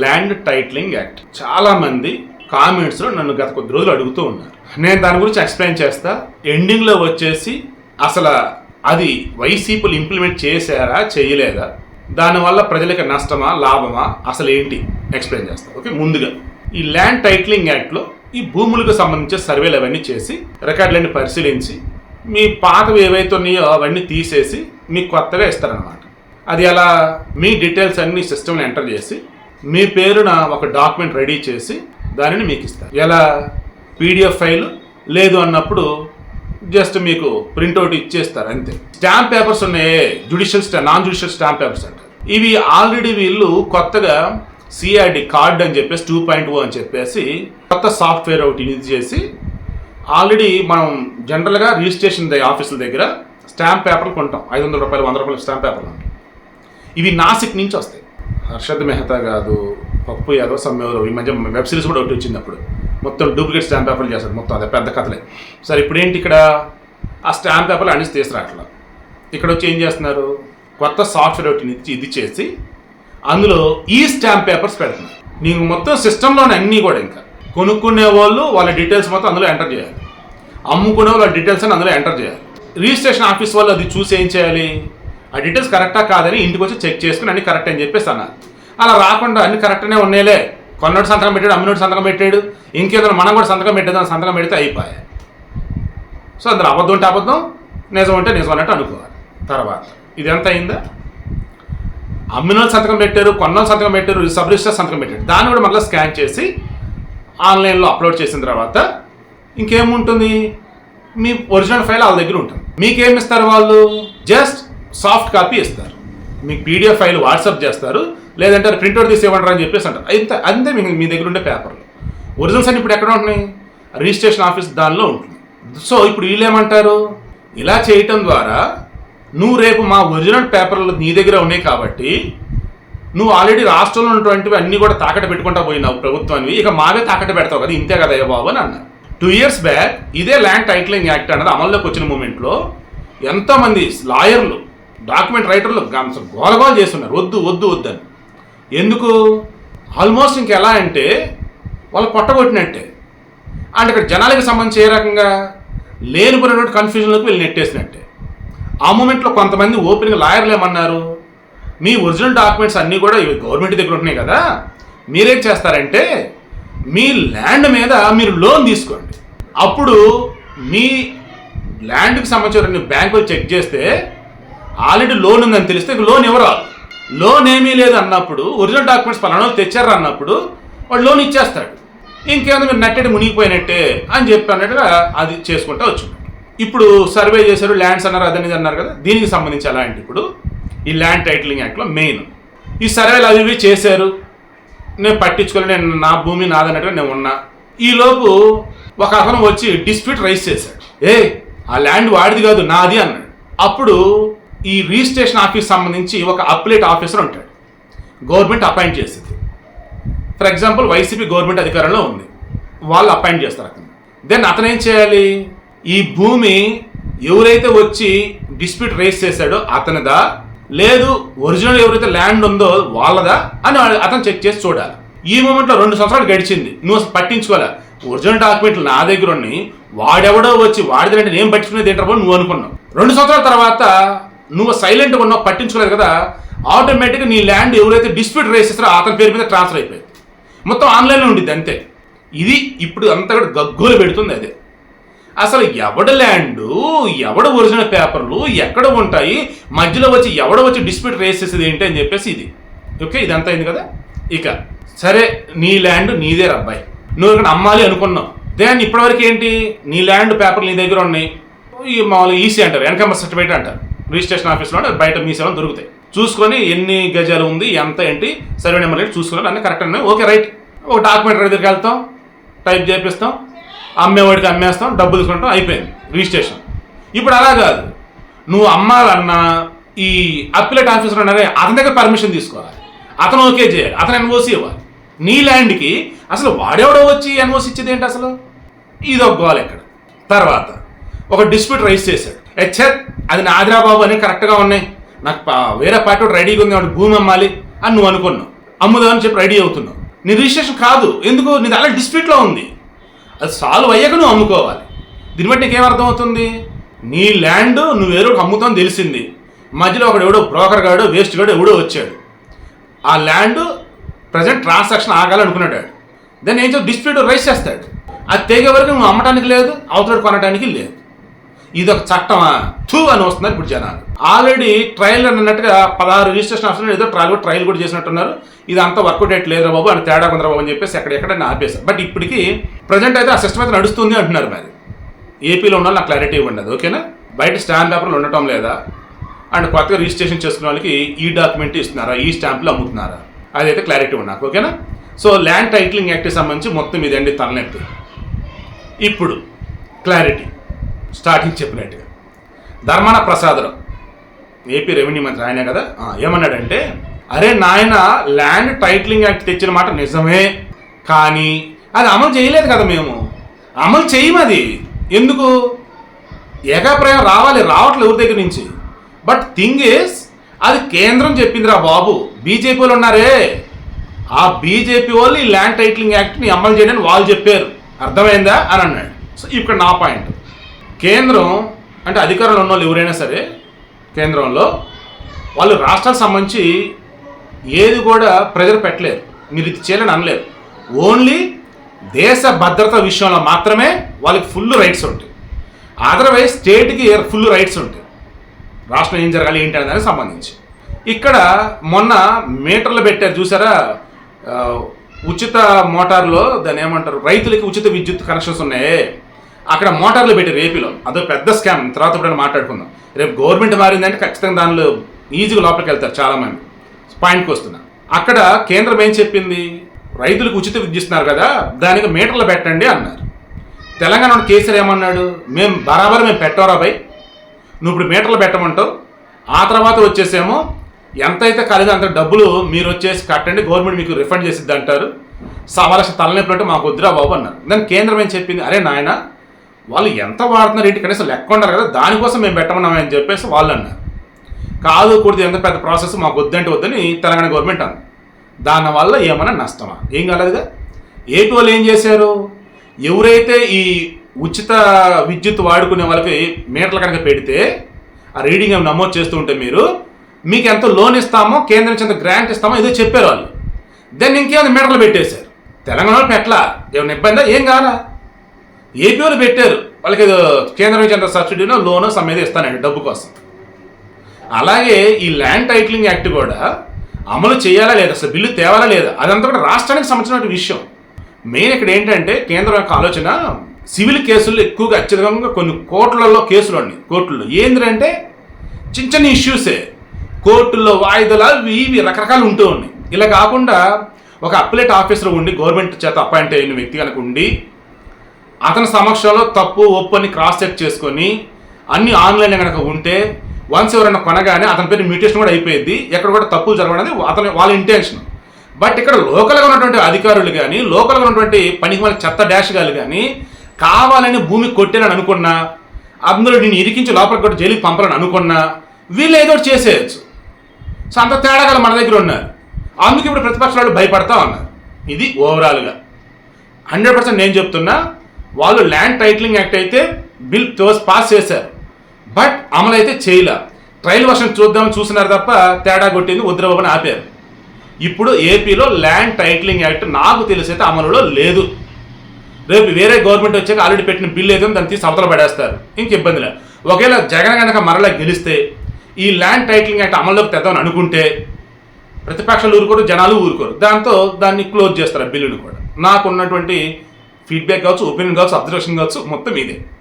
Land titling act చాలామంది కామెంట్స్లో నన్ను గత కొద్ది రోజులు అడుగుతూ ఉన్నారు. నేను దాని గురించి ఎక్స్ప్లెయిన్ చేస్తా. ఎండింగ్లో వచ్చేసి అసలు అది వైసీపీలు ఇంప్లిమెంట్ చేశారా చేయలేదా? దానివల్ల ప్రజలకు నష్టమా లాభమా? అసలు ఏంటి? ఎక్స్ప్లెయిన్ చేస్తా. ఓకే ముందుగా. ఈ ల్యాండ్ టైట్లింగ్ యాక్ట్లో ఈ భూములకు సంబంధించిన సర్వేలు అవన్నీ చేసి రికార్డులన్నీ పరిశీలించి మీ పాతవి ఏవైతే ఉన్నాయో అవన్నీ తీసేసి మీకు కొత్తగా ఇస్తారనమాట అది అలా మీ డీటెయిల్స్ అన్ని సిస్టమ్లో ఎంటర్ చేసి మీ పేరున ఒక డాక్యుమెంట్ రెడీ చేసి దానిని మీకు ఇస్తారు ఎలా? PDF file? లేదు అన్నప్పుడు జస్ట్ మీకు ప్రింట్అవుట్ ఇచ్చేస్తారు అంతే. స్టాంప్ పేపర్స్ ఉన్నాయే జుడిషియల్ స్టా నాన్ జుడిషియల్ స్టాంప్ పేపర్స్ అంటారు. ఇవి ఆల్రెడీ వీళ్ళు కొత్తగా సిఆర్డి కార్డ్ అని చెప్పేసి టూ పాయింట్ ఓ అని చెప్పేసి కొత్త సాఫ్ట్వేర్ ఒకటి ఇది చేసి ఆల్రెడీ మనం జనరల్గా రిజిస్ట్రేషన్ ఆఫీసుల దగ్గర స్టాంప్ పేపర్లు కొంటాం. ఐదు వందల రూపాయలు వంద రూపాయలు స్టాంప్ పేపర్లు. ఇవి నాసిక్ నుంచి వస్తాయి. హర్షద్ మెహతా కాదు పప్పు యాదవ్ సమ్మెవరు ఈ మధ్య వెబ్ సిరీస్ కూడా ఒకటి వచ్చింది అప్పుడు. మొత్తం డూప్లికేట్ స్టాంప్ పేపర్లు చేస్తారు. మొత్తం అదే పెద్ద కథలే. సరే ఇప్పుడు ఏంటి ఇక్కడ? ఆ స్టాంప్ పేపర్లు అన్ని తీసుకురావట్లా ఇక్కడ వచ్చి ఏం చేస్తున్నారు? కొత్త సాఫ్ట్వేర్ ఒకటి ఇది చేసి అందులో ఈ స్టాంప్ పేపర్స్ పెడుతున్నారు. నీకు మొత్తం సిస్టంలోనే అన్నీ కూడా ఇంకా. కొనుక్కునే వాళ్ళు వాళ్ళ డీటెయిల్స్ మొత్తం అందులో ఎంటర్ చేయాలి. అమ్ముకునే వాళ్ళ డీటెయిల్స్ అని అందులో ఎంటర్ చేయాలి. రిజిస్ట్రేషన్ ఆఫీస్ వాళ్ళు అది చూసి ఏం చేయాలి? ఆ డీటెయిల్స్ కరెక్టా కాదని ఇంటికి వచ్చి చెక్ చేసుకుని అన్ని కరెక్ట్ అని చెప్పేసి అన్నారు అలా రాకుండా అన్ని కరెక్ట్నే ఉన్నాయిలే. కొన్నోడు సంతకం పెట్టాడు అమ్మినోడు సంతకం పెట్టాడు ఇంకేదో మనం కూడా సంతకం పెట్టేదాన్ని సంతకం పెడితే అయిపోయాయి. సో అందులో అబద్ధం ఉంటే అబద్ధం నిజం ఉంటే నిజం అన్నట్టు అనుకోవాలి. తర్వాత ఇది ఎంత అయిందా? అమ్మినోళ్ళు సంతకం పెట్టారు కొన్నోళ్ళు సంతకం పెట్టారు సబ్ రిజిస్టర్ సంతకం పెట్టారు. దాన్ని కూడా మళ్ళీ స్కాన్ చేసి ఆన్లైన్లో అప్లోడ్ చేసిన తర్వాత ఇంకేముంటుంది? మీ ఒరిజినల్ ఫైల్ వాళ్ళ దగ్గర ఉంటుంది. మీకేమిస్తారు వాళ్ళు? జస్ట్ సాఫ్ట్ కాపీ ఇస్తారు. మీకు పీడిఎఫ్ ఫైల్ వాట్సాప్ చేస్తారు లేదంటే ప్రింట్అవుట్ తీసి ఇవ్వండి అని చెప్పేసి అంటారు. అంతే అంతే మీ మీ దగ్గర ఉండే పేపర్లు. ఒరిజినల్స్ అని ఇప్పుడు ఎక్కడ ఉంటున్నాయి? రిజిస్ట్రేషన్ ఆఫీస్ దానిలో ఉంటుంది. సో ఇప్పుడు వీళ్ళు ఏమంటారు? ఇలా చేయటం ద్వారా నువ్వు రేపు మా ఒరిజినల్ పేపర్లు నీ దగ్గర ఉన్నాయి కాబట్టి నువ్వు ఆల్రెడీ రాష్ట్రంలో ఉన్నటువంటివి అన్నీ కూడా తాకట్టు పెట్టుకుంటా పోయినావు ప్రభుత్వాన్ని ఇక మావే తాకట్టు పెడతావు కదా ఇంతే కదా బాబు అని అన్నారు. టూ ఇయర్స్ బ్యాక్ ఇదే ల్యాండ్ టైటిలింగ్ యాక్ట్ అన్నది అమల్లోకి వచ్చిన మూమెంట్లో ఎంతోమంది లాయర్లు డాక్యుమెంట్ రైటర్లు గోలగోలు చేస్తున్నారు. వద్దు వద్దు వద్దు అని. ఎందుకు? ఆల్మోస్ట్ ఇంకెలా అంటే వాళ్ళు కొట్టగొట్టినట్టే అంటే ఇక్కడ జనాలకు సంబంధించి ఏ రకంగా? లేనిపోయినటువంటి కన్ఫ్యూజన్లోకి వీళ్ళు నెట్టేసినట్టే. ఆ మూమెంట్లో కొంతమంది ఓపెన్గా లాయర్లు ఏమన్నారు? మీ ఒరిజినల్ డాక్యుమెంట్స్ అన్నీ కూడా ఇవి గవర్నమెంట్ దగ్గర ఉంటున్నాయి కదా. మీరేం చేస్తారంటే మీ ల్యాండ్ మీద మీరు లోన్ తీసుకోండి. అప్పుడు మీ ల్యాండ్కి సంబంధించిన బ్యాంకులు చెక్ చేస్తే ఆల్రెడీ లోన్ ఉందని తెలిస్తే ఇక లోన్ ఎవరు లోన్ ఏమీ లేదు అన్నప్పుడు ఒరిజినల్ డాక్యుమెంట్స్ పలానా తెచ్చారు అన్నప్పుడు వాడు లోన్ ఇచ్చేస్తాడు. ఇంకేమైనా మీరు నట్టెడి మునిగిపోయినట్టే అని చెప్పి అన్నట్టుగా అది చేసుకుంటూ వచ్చు ఇప్పుడు సర్వే చేశారు ల్యాండ్స్ అన్నారు అదని అన్నారు కదా దీనికి సంబంధించి ఎలా అంటే ఇప్పుడు ఈ ల్యాండ్ టైటిలింగ్ యాక్ట్లో మెయిన్. ఈ సర్వేలు అవి ఇవి చేశారు. నేను పట్టించుకోలే నేను నా భూమి నాదన్నట్టుగా నేను ఉన్నా. ఈలోపు ఒక అతను వచ్చి డిస్ప్యూట్ రైజ్ చేశాడు. ఏ ఆ ల్యాండ్ వాడిది కాదు నాది అన్నాడు. అప్పుడు ఈ రిజిస్ట్రేషన్ ఆఫీస్ సంబంధించి ఒక అప్లేట్ ఆఫీసర్ ఉంటాడు. గవర్నమెంట్ అపాయింట్ చేసింది. ఫర్ ఎగ్జాంపుల్ వైసీపీ గవర్నమెంట్ అధికారంలో ఉంది. వాళ్ళు అపాయింట్ చేస్తారు అతను దెన్ అతను ఏం చేయాలి? ఈ భూమి ఎవరైతే వచ్చి డిస్ప్యూట్ రేస్ చేశాడో అతనిదా? లేదు ఒరిజినల్ ఎవరైతే ల్యాండ్ ఉందో వాళ్ళదా? అని అతను చెక్ చేసి చూడాలి. ఈ మూమెంట్లో రెండు సంవత్సరాలు గడిచింది. నువ్వు పట్టించుకోలే ఒరిజినల్ డాక్యుమెంట్లు నా దగ్గర ఉన్నాయి వాడెవడో వచ్చి వాడిదంటే నేను పట్టించుకునేది ఏంటో నువ్వు అనుకున్నావు. రెండు సంవత్సరాల తర్వాత నువ్వు సైలెంట్గా ఉన్నావు పట్టించుకోలేదు కదా ఆటోమేటిక్గా నీ ల్యాండ్ ఎవరైతే డిస్ప్యూట్ రేస్ చేస్తారో అతని పేరు మీద ట్రాన్స్ఫర్ అయిపోయింది. మొత్తం ఆన్లైన్లో ఉండిద్ది అంతే. ఇది ఇప్పుడు అంతా కూడా గగ్గోలు పెడుతుంది అదే. అసలు ఎవడ ల్యాండ్ ఎవడ ఒరిజినల్ పేపర్లు ఎక్కడ ఉంటాయి మధ్యలో వచ్చి ఎవడ వచ్చి డిస్ప్యూట్ రేస్ చేసేది ఏంటి అని చెప్పేసి ఇది. ఓకే ఇదంతా అయింది కదా? ఇక సరే నీ ల్యాండ్ నీదే అబ్బాయి. నువ్వు ఇక్కడ అమ్మాలి అనుకున్నావు. దేని ఇప్పటివరకు ఏంటి? నీ ల్యాండ్ పేపర్లు నీ దగ్గర ఉన్నాయి. మామూలుగా ఈసీ అంటారు ఎన్కమ్ సర్టిఫికేట్ అంటారు. రిజిస్ట్రేషన్ ఆఫీస్లో బయట మీ సేవలు దొరుకుతాయి. చూసుకొని ఎన్ని గజాలు ఉంది ఎంత ఏంటి సర్వే నెంబర్ ఏంటి చూసుకున్నారు అన్నీ కరెక్ట్ ఉన్నాయి. Okay right. ఒక డాక్యుమెంట్ దగ్గరికి వెళ్తాం టైప్ చేపిస్తాం అమ్మేవాడికి అమ్మేస్తాం డబ్బులు తీసుకుంటాం అయిపోయింది రిజిస్ట్రేషన్. ఇప్పుడు అలా కాదు. నువ్వు అమ్మాలన్నా ఈ అప్పిలేట్ ఆఫీసర్ ఉన్నారే అతని దగ్గర పర్మిషన్ తీసుకోవాలి. అతను ఓకే చేయాలి అతను ఎన్ఓసి ఇవ్వాలి. నీ ల్యాండ్కి అసలు వాడెవడో వచ్చి ఎన్ఓసి ఇచ్చేది ఏంటి అసలు? ఇది ఒక గోల్ ఇక్కడ. తర్వాత ఒక డిస్ప్యూట్ రైజ్ చేశాడు. హెచ్ఆర్ అది నాదిరా బాబు అని కరెక్ట్గా ఉన్నాయి. నాకు వేరే పార్టీ ఒకటి రెడీగా ఉంది వాడు భూమి అమ్మాలి అని నువ్వు అనుకున్నావు. అమ్ముదామని చెప్పి రెడీ అవుతున్నావు. నీ రిజిస్ట్రేషన్ కాదు. ఎందుకు? నీది అలా డిస్ప్యూట్లో ఉంది. అది సాల్వ్ అయ్యాక నువ్వు అమ్ముకోవాలి. దీన్ని బట్టి నీకేం అర్థమవుతుంది? నీ ల్యాండ్ నువ్వు ఏదో అమ్ముతామని తెలిసింది. మధ్యలో ఒకడు ఎవడో బ్రోకర్ గాడు వేస్ట్ గాడు ఎవడో వచ్చాడు. ఆ ల్యాండ్ ప్రజెంట్ ట్రాన్సాక్షన్ ఆగాలనుకున్నాడు దాన్ని ఏం చేసి డిస్ప్యూట్ రైస్ చేస్తాడు. అది తెగే వరకు నువ్వు అమ్మటానికి లేదు అవతల కొనడానికి లేదు. ఇది ఒక చట్టమా? థూ అని వస్తున్నారు ఇప్పుడు జనాలు. ఆల్రెడీ ట్రయల్ అన్నట్టుగా పదహారు రిజిస్ట్రేషన్ ఆఫీసర్ ఏదో ట్రయల్ కూడా ట్రయల్ కూడా చేసినట్టున్నారు. ఇది అంతా వర్కౌట్ అయ్యట్లేదు లేదురా బాబు అని తేడా కొందరు బాబు అని చెప్పేసి ఎక్కడెక్కడ ఆపేశారు. బట్ ఇప్పటికి ప్రజెంట్ అయితే ఆ సిస్టమ్ అయితే నడుస్తుంది అంటున్నారు మరి. ఏపీలో ఉన్న వాళ్ళు నాకు క్లారిటీ ఉండదు ఓకేనా? బయట స్టాంప్ పేపర్లు ఉండటం లేదా? అండ్ కొత్తగా రిజిస్ట్రేషన్ చేసుకున్న వాళ్ళకి ఈ డాక్యుమెంట్ ఇస్తున్నారా? ఈ స్టాంపులు అమ్ముతున్నారా? అదైతే క్లారిటీ ఉన్నా నాకు ఓకేనా? సో ల్యాండ్ టైటిలింగ్ యాక్ట్కి సంబంధించి మొత్తం ఇదండి తలనొప్పి. ఇప్పుడు క్లారిటీ స్టార్టింగ్ చెప్పినట్టుగా. ధర్మాన ప్రసాదరావు ఏపీ రెవెన్యూ మంత్రి ఆయనే కదా? ఏమన్నాడంటే అరే నాయన ల్యాండ్ టైటిలింగ్ యాక్ట్ తెచ్చిన మాట నిజమే కానీ అది అమలు చేయలేదు కదా మేము. అమలు చేయమది అది. ఎందుకు? ఏకాప్రయం రావాలి రావట్లేదు ఎవరి దగ్గర నుంచి. బట్ థింగ్ ఇస్ అది కేంద్రం చెప్పిందిరా బాబు. బీజేపీ వాళ్ళు ఉన్నారే. ఆ బీజేపీ వాళ్ళు ఈ ల్యాండ్ టైటిలింగ్ యాక్ట్ని అమలు చేయడానికి వాళ్ళు చెప్పారు. అర్థమైందా? అని అన్నాడు. సో ఇక్కడ నా పాయింట్. కేంద్రం అంటే అధికారంలో ఉన్న వాళ్ళు ఎవరైనా సరే కేంద్రంలో వాళ్ళు రాష్ట్రాలకు సంబంధించి ఏది కూడా ప్రజలు పెట్టలేరు. మీరు ఇది చేయాలని అనలేరు. ఓన్లీ దేశ భద్రత విషయంలో మాత్రమే వాళ్ళకి ఫుల్ రైట్స్ ఉంటాయి. అదర్వైజ్ స్టేట్కి ఫుల్ రైట్స్ ఉంటాయి. రాష్ట్రం ఏం జరగాలి ఏంటి అనే దానికి సంబంధించి. ఇక్కడ మొన్న మీటర్లు పెట్టారు చూసారా? ఉచిత మోటార్లో దాన్ని ఏమంటారు? రైతులకి ఉచిత విద్యుత్ కనెక్షన్స్ ఉన్నాయి. అక్కడ మోటార్లు పెట్టి రేపిలో. అదో పెద్ద స్కామ్. తర్వాత ఎప్పుడైనా మాట్లాడుకుందాం. రేపు గవర్నమెంట్ మారిందంటే ఖచ్చితంగా దానిలో ఈజీగా లోపలికి వెళ్తారు చాలామంది. పాయింట్కి వస్తున్నా. అక్కడ కేంద్రం ఏం చెప్పింది? రైతులకు ఉచిత విద్యుస్తున్నారు కదా దానికి మీటర్లు పెట్టండి అన్నారు. తెలంగాణ కేసీఆర్ ఏమన్నాడు? మేము బరాబర్ మేము పెట్టవరా భయ్. నువ్వు ఇప్పుడు మీటర్లు పెట్టమంటావు. ఆ తర్వాత వచ్చేసేమో ఎంతైతే కలిగి అంత డబ్బులు మీరు వచ్చేసి కట్టండి గవర్నమెంట్ మీకు రిఫండ్ చేసిద్ది అంటారు. సవా లక్ష తలనొప్పి అంటే మాకు వద్దురా బాబు అన్నారు. దాని కేంద్రం ఏం చెప్పింది? అరే నాయన వాళ్ళు ఎంత వాడుతున్నారు ఏంటి? కనీసం లెక్క ఉండరు కదా దానికోసం మేము పెట్టమన్నామని చెప్పేసి వాళ్ళు అన్నారు కాదు కూడదు ఎంత పెద్ద ప్రాసెస్ మాకు వద్దంటే వద్దని తెలంగాణ గవర్నమెంట్ అంది దానివల్ల ఏమైనా నష్టమా? ఏం కాలేదుగా? ఏపీ వాళ్ళు ఏం చేశారు? ఎవరైతే ఈ ఉచిత విద్యుత్ వాడుకునే వాళ్ళకి మీటర్లు కనుక పెడితే ఆ రీడింగ్ ఏమి నమోదు చేస్తూ ఉంటే మీరు మీకు ఎంత లోన్ ఇస్తామో కేంద్రం నుంచి ఎంత గ్రాంట్ ఇస్తామో ఏదో చెప్పారు వాళ్ళు. దెన్ ఇంకేమైనా మీటర్లు పెట్టేశారు. తెలంగాణ వాళ్ళు పెట్టలా? ఏమైనా ఇబ్బందా? ఏం కాదా ఏపీ పెట్టారు. వాళ్ళకి ఏదో కేంద్రం నుంచి ఎంత సబ్సిడీనో లోనో సమ్మేది ఇస్తానండి డబ్బు కోసం. అలాగే ఈ ల్యాండ్ టైటిలింగ్ యాక్ట్ కూడా అమలు చేయాలా లేదా? అసలు బిల్లు తేవాలా లేదా? అదంతా కూడా రాష్ట్రానికి సంబంధించిన విషయం. మెయిన్ ఇక్కడ ఏంటంటే కేంద్రం యొక్క ఆలోచన సివిల్ కేసుల్లో ఎక్కువగా అత్యధికంగా కొన్ని కోట్లలో కేసులు అండి కోర్టుల్లో ఏంటంటే చిన్న చిన్న ఇష్యూసే కోర్టుల్లో వాయిదాలు అవి ఇవి రకరకాలు ఉంటూ ఉన్నాయి. ఇలా కాకుండా ఒక అప్లెట్ ఆఫీసర్ ఉండి గవర్నమెంట్ చేత అపాయింట్ అయిన వ్యక్తి కనుక ఉండి అతని సమక్షంలో తప్పు ఒప్పు క్రాస్ చెక్ చేసుకొని అన్ని ఆన్లైన్ కనుక ఉంటే వన్స్ ఎవరైనా కొనగానే అతని పేరు మ్యూటేషన్ కూడా అయిపోయింది ఎక్కడ కూడా తప్పులు జరగడం అతని వాళ్ళ ఇంటెన్షన్ బట్ ఇక్కడ లోకల్గా ఉన్నటువంటి అధికారులు కానీ లోకల్గా ఉన్నటువంటి పనికి మన చెత్త డాష్ గాలు కానీ కావాలని భూమి కొట్టాలని అనుకున్నా అందులో నేను ఇరికించి లోపలికి కూడా జైలుకి పంపాలని అనుకున్నా వీళ్ళు ఏదో చేసేయచ్చు. సో అంత తేడాగా మన దగ్గర ఉన్నారు. అందుకు ఇప్పుడు ప్రతిపక్షాలు భయపడతా ఉన్నారు. ఇది ఓవరాల్గా హండ్రెడ్ పర్సెంట్ నేను చెప్తున్నా వాళ్ళు ల్యాండ్ టైటిలింగ్ యాక్ట్ అయితే బిల్ పాస్ చేశారు. బట్ అమలు అయితే చేయలే. ట్రయల్ వర్షన్ చూద్దాం చూసినారు తప్ప తేడా కొట్టింది వద్దురబాబుని ఆపారు. ఇప్పుడు ఏపీలో ల్యాండ్ టైటిలింగ్ యాక్ట్ నాకు తెలిసైతే అమలులో లేదు. రేపు వేరే గవర్నమెంట్ వచ్చాక ఆల్రెడీ పెట్టిన బిల్ ఏదో దాన్ని తీసి అవతల పడేస్తారు. ఇంక ఇబ్బంది లేదు ఒకవేళ జగన్ కనుక మరలా గెలిస్తే ఈ ల్యాండ్ టైటిలింగ్ యాక్ట్ అమల్లోకి తెద్దామని అనుకుంటే ప్రతిపక్షాలు ఊరుకోరు జనాలు ఊరుకోరు. దాంతో దాన్ని క్లోజ్ చేస్తారు ఆ బిల్లుని కూడా. నాకున్నటువంటి ఫీడ్బ్యాక్ కావచ్చు ఒపీనియన్ కావచ్చు అబ్జర్వేషన్ కావచ్చు మొత్తం ఇదే.